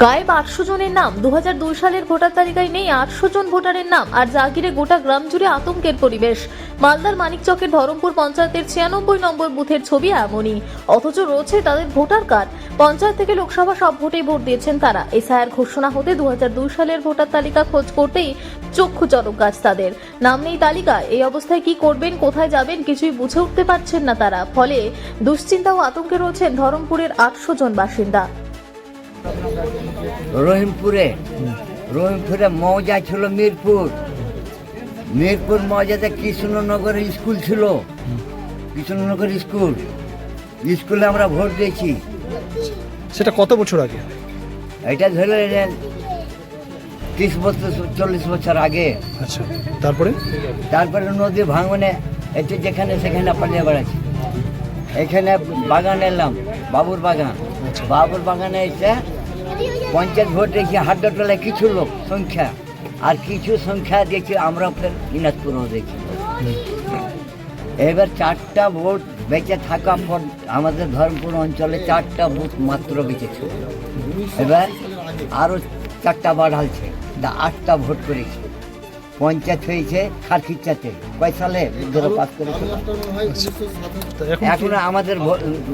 গায়েব আটশো জনের নাম। দু হাজার দুই সালের ভোটার তালিকায় নেই আটশো জন ভোটারের নাম আর জাগিরে গোটা গ্রাম জুড়ে আতঙ্কের পরিবেশ। মালদার মানিকচকের ধরমপুর পঞ্চায়েতের ছিয়ানব্বই নম্বর বুথের ছবি এমনই। অথচ রয়েছে তাদের ভোটার কার্ড। পঞ্চায়েত থেকে লোকসভা সব ভোটেই ভোট দিয়েছেন তারা। এসআইআর ঘোষণা হতে দু হাজার দুই সালের ভোটার তালিকা খোঁজ করতেই চক্ষু চরক গাছ তাদের। নাম নেই তালিকায়। এই অবস্থায় কি করবেন, কোথায় যাবেন কিছুই বুঝে উঠতে পারছেন না তারা। ফলে দুশ্চিন্তা ও আতঙ্কে রয়েছেন ধরমপুরের আটশো জন বাসিন্দা। রহিমপুরে। রহিমপুরে মৌজা ছিল মিরপুর। মিরপুর মৌজাতে কৃষ্ণনগর স্কুল ছিল। কৃষ্ণনগর স্কুল। স্কুলে আমরা ভোট দিয়েছি। সেটা কত বছর আগে? এটা ধরে নেন ত্রিশ বছর চল্লিশ বছর আগে। আচ্ছা তারপরে? তারপরে নদী ভাঙনে এতে যেখানে সেখানে পালিয়ে বেড়াচ্ছি। এখানে বাগান এলাম বাবুর বাগান। বাবুর বাগানে এসে পঞ্চায়েত ভোট দেখি হাড্ডাটোলায় কিছু লোক সংখ্যা। আর কিছু সংখ্যা দেখছি আমরা ফের দিনাজপুরও দেখি। এবার চারটা ভোট বেঁচে থাকা পর আমাদের ধর্মপুর অঞ্চলে চারটা ভোট মাত্র বেঁচেছে। এবার আরও চারটা বাড়ালছে আটটা ভোট করেছে। পঞ্চায়েত হয়েছে খারখিচ্চাতে কয় সালে বুদ্ধরা পাস করেছিল তা এখন আমাদের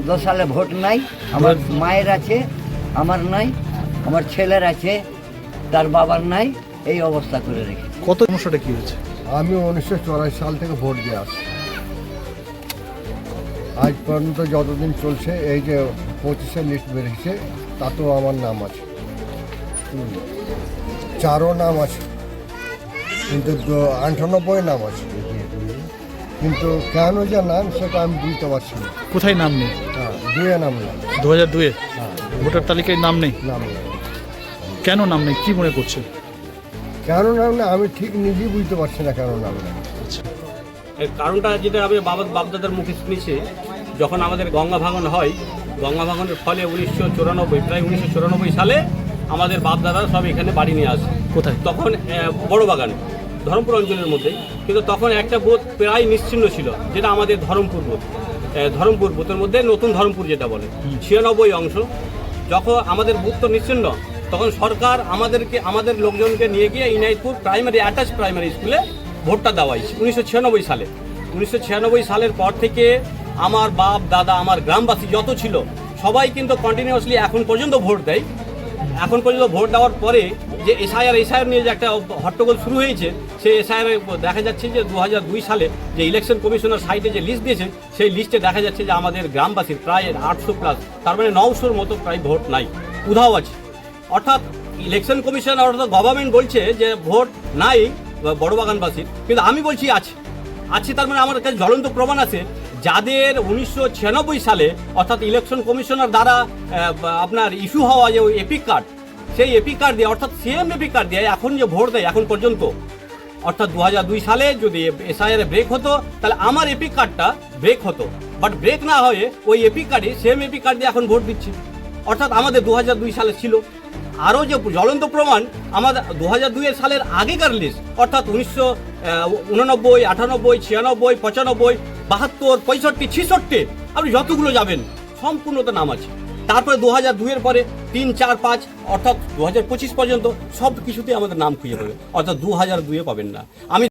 দশ সালে ভোট নাই আমার মায়ের আছে আমার নাই আমার ছেলের আছে তার বাবার নাই এই অবস্থা করে রেখে কত সমস্যাটা কি হয়েছে? আমি উনিশশো চুরাশি সাল থেকে ভোট দিয়ে আসছি। আজ পর্যন্ত যতদিন চলছে এই যে পঁচিশে লিস্ট বেরিয়েছে তাতেও আমার নাম আছে। চারও নাম আছে। কিন্তু আটানব্বই নাম আছে কিন্তু কেন যে নাম সেটা আমি বুঝতে পারছি না। কোথায় নাম নেই? হ্যাঁ দুয়ে নাম না দু হাজার দুয়ে হ্যাঁ ভোটার তালিকায় নাম নেই? নাম নেই। কেন নাম নেই? কি মনে করছে? কেন নাম না আমি ঠিক নিজেই বুঝতে পারছি না কেন নাম না এর কারণটা যেটা আমি বাবা বাপদাদার মুখে শুনেছি যখন আমাদের গঙ্গা ভাঙন হয় গঙ্গা ভাঙনের ফলে উনিশশো চুরানব্বই প্রায় উনিশশো চুরানব্বই সালে আমাদের বাপদাদা সব এখানে বাড়ি নিয়ে আসে। কোথায়? তখন বড় বাগান ধরমপুর অঞ্চলের মধ্যে কিন্তু তখন একটা বোধ প্রায় নিশ্চিন্ন ছিল যেটা আমাদের ধরমপুর আহ, ধরমপুর বুথের মধ্যে নতুন ধরমপুর যেটা বলে ছিয়ানব্বই অংশ। যখন আমাদের বুথ তো নিশ্চিন্ন তখন সরকার আমাদেরকে আমাদের লোকজনকে নিয়ে গিয়ে ইনাইতপুর প্রাইমারি অ্যাটাচ প্রাইমারি স্কুলে ভোটটা দেওয়াইছে উনিশশো সালে। উনিশশো ছিয়ানব্বই সালের পর থেকে আমার বাপ দাদা আমার গ্রামবাসী যত ছিল সবাই কিন্তু কন্টিনিউয়াসলি এখন পর্যন্ত ভোট দেয়। এখন পর্যন্ত ভোট দেওয়ার পরে যে এসআইআর এসআইআর নিয়ে যে একটা হট্টগোল শুরু হয়েছে সেই এসআইআর দেখা যাচ্ছে যে দু হাজার দুই সালে যে ইলেকশন কমিশনার সাইটে যে লিস্ট দিয়েছেন, সেই লিস্টে দেখা যাচ্ছে যে আমাদের গ্রামবাসীর প্রায় আটশো প্লাস তার মানে নশোর মতো প্রায় ভোট নাই, উধাও আছে। অর্থাৎ ইলেকশন কমিশন অর্থাৎ গভর্নমেন্ট বলছে যে ভোট নাই বড় বাগানবাসীর কিন্তু আমি বলছি আছে। আছে তার মানে আমার কাছে জ্বলন্ত প্রমাণ আছে, যাদের উনিশশো ছিয়ানব্বই সালে, অর্থাৎ ইলেকশন কমিশনার দ্বারা আপনার ইস্যু হওয়া যে ওই এপিক কার্ড সেই এপিক কার্ড দিয়ে, অর্থাৎ সেম এপিক কার্ড দিয়ে এখন যে ভোট দেয়, এখন পর্যন্ত অর্থাৎ দু হাজার দুই সালে যদি এসআইআর ব্রেক হতো, তাহলে আমার এপিক কার্ডটা ব্রেক হতো। বাট ব্রেক না হয়ে ওই এপিক কার্ডে সেম এপিক কার্ড দিয়ে এখন ভোট দিচ্ছে। অর্থাৎ আমাদের দু হাজার দুই সালে ছিল। আরও যে জ্বলন্ত প্রমাণ, আমাদের দু হাজার সালের আগেকার লিস্ট অর্থাৎ উনিশশো উননব্বই, আটানব্বই, ছিয়ানব্বই, পঁচানব্বই, বাহাত্তর, পঁয়ষট্টি, ছিষট্টি, আপনি যতগুলো যাবেন, সম্পূর্ণতা নাম আছে। তারপরে দু হাজার দুইয়ের পরে তিন চার পাঁচ, অর্থাৎ দু হাজার পঁচিশ পর্যন্ত সব কিছুতেই আমাদের নাম খুঁজে পাবে। অর্থাৎ দু হাজার দুয়ে পাবেন না। আমি